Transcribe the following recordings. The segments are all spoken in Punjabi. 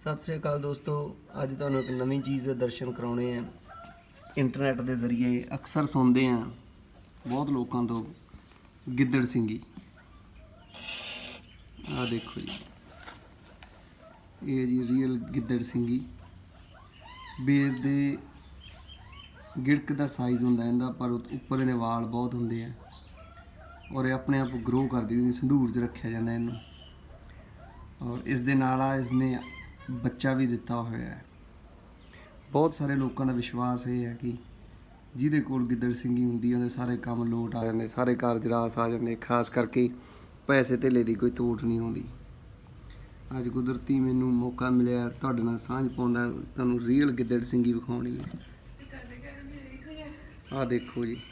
ਸਤਿ ਸ੍ਰੀ ਅਕਾਲ ਦੋਸਤੋ, ਅੱਜ ਤੁਹਾਨੂੰ ਇੱਕ ਨਵੀਂ ਚੀਜ਼ ਦੇ ਦਰਸ਼ਨ ਕਰਾਉਣੇ ਆ। ਇੰਟਰਨੈਟ ਦੇ ਜ਼ਰੀਏ ਅਕਸਰ ਸੁਣਦੇ ਆ, ਬਹੁਤ ਲੋਕਾਂ ਤੋਂ, ਗਿੱਦੜ ਸਿੰਘੀ ਆ ਦੇਖੋ ਜੀ। ਇਹ ਜੀ ਰੀਅਲ ਗਿੱਦੜ ਸਿੰਘੀ ਬੇਰ ਦੇ ਗਿੜਕ ਦਾ ਸਾਈਜ਼ ਹੁੰਦਾ ਇਹਦਾ, ਪਰ ਉੱਪਰ ਇਹਦੇ ਵਾਲ ਬਹੁਤ ਹੁੰਦੇ ਆ। ਔਰ ਇਹ ਆਪਣੇ ਆਪ ਗਰੋ ਕਰਦੀ ਹੁੰਦੀ ਸੰਧੂਰ 'ਚ ਰੱਖਿਆ ਜਾਂਦਾ ਇਹਨੂੰ। ਔਰ ਇਸ ਦੇ ਨਾਲ ਆ, ਇਸਨੇ ਬੱਚਾ ਵੀ ਦਿੱਤਾ ਹੋਇਆ ਹੈ। ਬਹੁਤ ਸਾਰੇ ਲੋਕਾਂ ਦਾ ਵਿਸ਼ਵਾਸ ਇਹ ਹੈ ਕਿ ਜਿਹਦੇ ਕੋਲ ਗਿੱਦੜ ਸਿੰਘੀ ਹੁੰਦੀ ਹੈ ਉਹਦੇ ਸਾਰੇ ਕੰਮ ਲੋਟ ਆ ਜਾਂਦੇ, ਸਾਰੇ ਕਾਰਜ ਰਾਸ ਆ ਜਾਂਦੇ, ਖਾਸ ਕਰਕੇ ਪੈਸੇ ਧੇਲੇ ਦੀ ਕੋਈ ਤੋਟ ਨਹੀਂ ਹੁੰਦੀ। ਅੱਜ ਕੁਦਰਤੀ ਮੈਨੂੰ ਮੌਕਾ ਮਿਲਿਆ, ਤੁਹਾਡੇ ਨਾਲ ਸਾਂਝ ਪਾਉਂਦਾ, ਤੁਹਾਨੂੰ ਰੀਅਲ ਗਿੱਦੜ ਸਿੰਘੀ ਵਿਖਾਉਣੀ ਹੈ ਆਹ ਦੇਖੋ ਜੀ।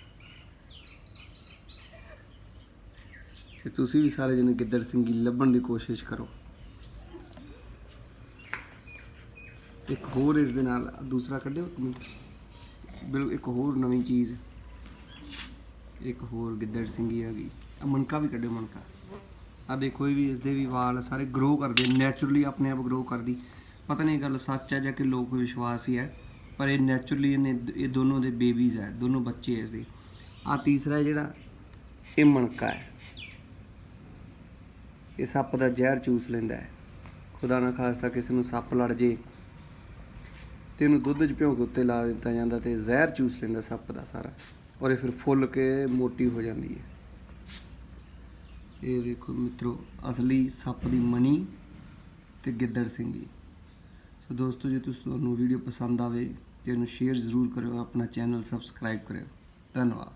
ਤੇ ਤੁਸੀਂ ਵੀ ਸਾਰੇ ਜਣੇ ਗਿੱਦੜ ਸਿੰਘੀ ਲੱਭਣ ਦੀ ਕੋਸ਼ਿਸ਼ ਕਰੋ। ਇੱਕ ਹੋਰ ਇਸ ਦੇ ਨਾਲ ਦੂਸਰਾ ਕੱਢਿਓ ਇੱਕ ਮਿੰਟ। ਬਿਲ, ਇੱਕ ਹੋਰ ਨਵੀਂ ਚੀਜ਼। ਇੱਕ ਹੋਰ ਗਿੱਦੜ ਸਿੰਘੀ ਆ ਗਈ। ਆ ਮਣਕਾ ਵੀ ਕੱਢਿਓ, ਮਣਕਾ। ਆ ਦੇਖੋ, ਇਹ ਵੀ ਇਸ ਦੇ ਵੀ ਵਾਲ ਸਾਰੇ ਗਰੋ ਕਰਦੇ ਨੇਚਰਲੀ ਆਪਣੇ ਆਪ ਗਰੋ ਕਰਦੀ। ਪਤਾ ਨਹੀਂ ਇਹ ਗੱਲ ਸੱਚ ਹੈ ਜਾਂ ਕਿ ਲੋਕ ਵਿਸ਼ਵਾਸ ਹੀ ਹੈ, ਪਰ ਇਹ ਨੇਚਰਲੀ ਇਹਨੇ ਇਹ ਦੋਨੋਂ ਦੇ ਬੇਬੀਜ਼ ਹੈ, ਦੋਨੋਂ ਬੱਚੇ ਹੈ ਇਸਦੇ ਆ ਤੀਸਰਾ ਜਿਹੜਾ, ਇਹ ਮਣਕਾ ਹੈ। ਇਹ ਸੱਪ ਦਾ ਜ਼ਹਿਰ ਚੂਸ ਲੈਂਦਾ ਹੈ। ਖੁਦਾ ਨਾ ਖਾਸਤਾ ਕਿਸੇ ਨੂੰ ਸੱਪ ਲੜ ਜੇ। ਤੇ ਇਹਨੂੰ ਦੁੱਧ 'ਚ ਭਿਓ ਕੇ ਉੱਤੇ ਲਾ ਦਿੱਤਾ ਜਾਂਦਾ ਤੇ ਜ਼ਹਿਰ ਚੂਸ ਲੈਂਦਾ ਸੱਪ ਦਾ ਸਾਰਾ। ਔਰ ਇਹ ਫਿਰ ਫੁੱਲ ਕੇ ਮੋਟੀ ਹੋ ਜਾਂਦੀ ਹੈ। ਇਹ ਦੇਖੋ ਮਿੱਤਰੋ, ਅਸਲੀ ਸੱਪ ਦੀ ਮਣੀ ਤੇ ਗਿੱਦੜ ਸਿੰਘੀ ਸੋ ਦੋਸਤੋ, ਜੇ ਤੁਸੀਂ ਤੁਹਾਨੂੰ ਵੀਡੀਓ ਪਸੰਦ ਆਵੇ ਤੇ ਇਹਨੂੰ ਸ਼ੇਅਰ ਜ਼ਰੂਰ ਕਰਿਓ, ਆਪਣਾ ਚੈਨਲ ਸਬਸਕ੍ਰਾਈਬ ਕਰਿਓ। ਧੰਨਵਾਦ।